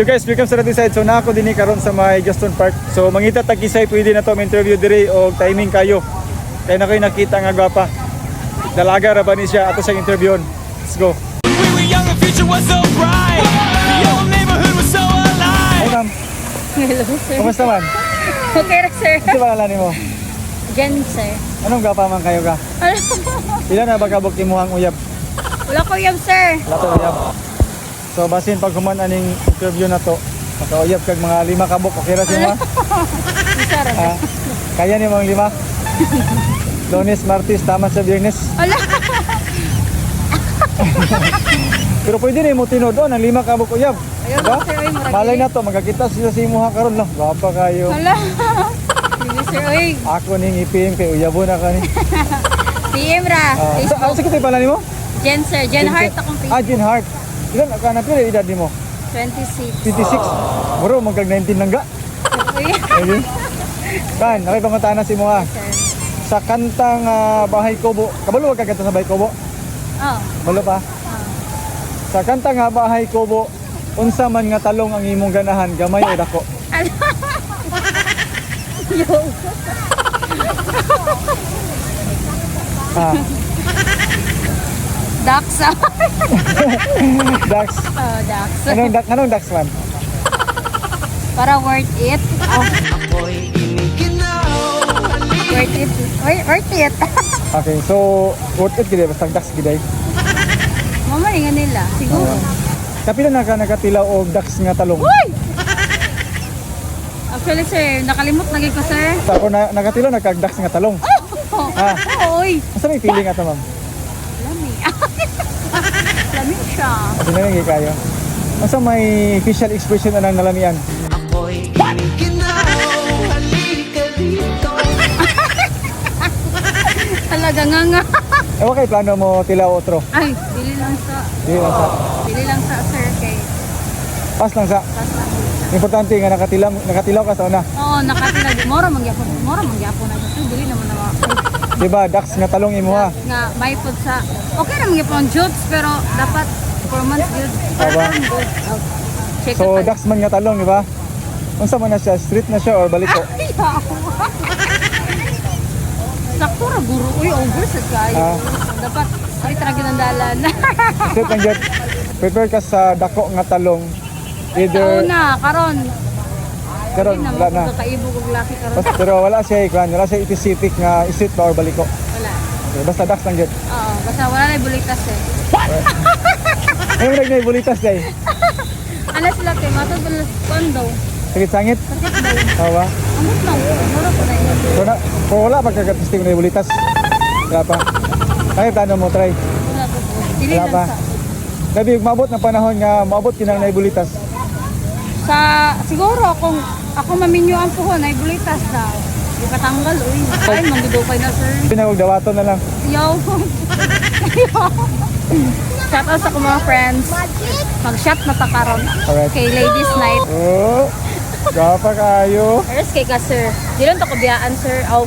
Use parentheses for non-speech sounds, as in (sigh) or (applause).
You guys, welcome sa natin side. So na ako din karon sa may Gaston Park. So mangita tag kisay pwede na to may interview dire o timing kayo. Kaya na kayo nakita nga gwapa. Dalaga ra ba ni siya ato sa interview. Let's go. We were young, the future was so bright. The old neighborhood was so alive. Hey ma'am, Hello, sir. kumusta man? Okay, ra, sir. Ano ba alam mo? Jen, sir. Anong gwapa man kayo ka? Ano? (laughs) Ilan na ba kabok imuhang uyab? Wala ko yam, sir. Wala to uyab. So basin pag human aning interview na to, makauyab kag mga lima kabok okay ra siya? Sir, (laughs) Ah, kaya ni mga lima? Lunes, Martes, tama sa Biyernes. Wala. (laughs) Pero pwede na mo tinod doon, ang lima kabok uyab. Ayaw Diba? Malay na to, magkakita sila sa imuha karon lang. Gwapa kayo. Sige, sir. Ako ning ipim kay uyabo na kani. (laughs) PM ra. Ah, sa, Facebook. sa kitay pala nimo? Jen, sir. Jen Hart akong Ah, Facebook. Jen Hart. Ilan ka na pila edad nimo? 26. 26. Bro, magkag 19 lang ga. Okay. Kan, nakipangutana si mo ha. Sa kantang ah, Bahay Kobo, kabalo wag ka kanta sa Bahay Kobo? Oh. Kabalo pa? Sa kantang nga Bahay Kobo, unsa man nga talong ang imong ganahan, gamay o dako? (laughs) Yo. Ah, Dax. ah. Dax. Oh, Dax. Anong, Dax- anong Dax man? Para worth it. Oh. Worth it. Wor- Worth it. (laughs) Okay, so worth it gid basta Dax gid. Mama nga nila. Siguro. Kapila na ka nakatilaw og Dax nga talong. Uy! Actually, sir, nakalimot na gid ko, sir. Ako na nakatilaw nagkag Dax nga talong. Oh, (laughs) Ah, oh, uy. asa may feeling ato ma'am? (laughs) Lami. Lami siya. Asa na lang kayo. Asa may facial expression anang nalamian? Talaga nga nga. Ewa kay plano mo tilaw otro. Ay, dili lang sa, Di lang sa dili lang sa, sir, kay pas lang sa Basta. importante nga nakatilaw nakatilaw ka sa una. Oo, nakatilag. Mora mangyapon. Mora mangyapon na. Dili naman na Di ba? Dax nga talong imo ha. nga may pod sa okay na mangyapon jokes pero dapat performance good. Perform good. Check So. Dax man nga talong, di ba? Unsa man na siya, street na siya or baliko? (laughs) Sakto ra guro. Uy, over sa kayo. Ah. Dapat straight ra gyud ang dalan. Street lang gyud. (laughs) Prepare ka sa dako nga talong. Either Una, karon. Karon Hindi wala na. ko kakaibog og laki karon. Pero wala siya ikwan, wala siya specific nga street ba or baliko. Wala. Okay, basta Dax lang gyud. Oo, basta wala na (laughs) bulitas eh. Ano nag na bulitas day? Ano sila kay matod na kondo. Sakit sangit. Tawa. Amot lang. Mura po na yun. So na, kung wala pa kagatisting na bulitas. Wala pa. Ay, plano mo try. Wala. Dili Wala pa. Gabi, maabot ng panahon nga maabot kinang na bulitas. Sa... Siguro akong... Ako maminyo ang puhon ay bulitas na. Di patanggal, uy. Ay, manggudukay na, sir. Pinagog dawaton na lang. Yo! Shout out sa ko mga friends. Mag-shot na ta karon. Alright. Kay ladies night. Oh, gapa kayo. Eres kay ka, sir. Di lang to kabiyaan, sir. Oh,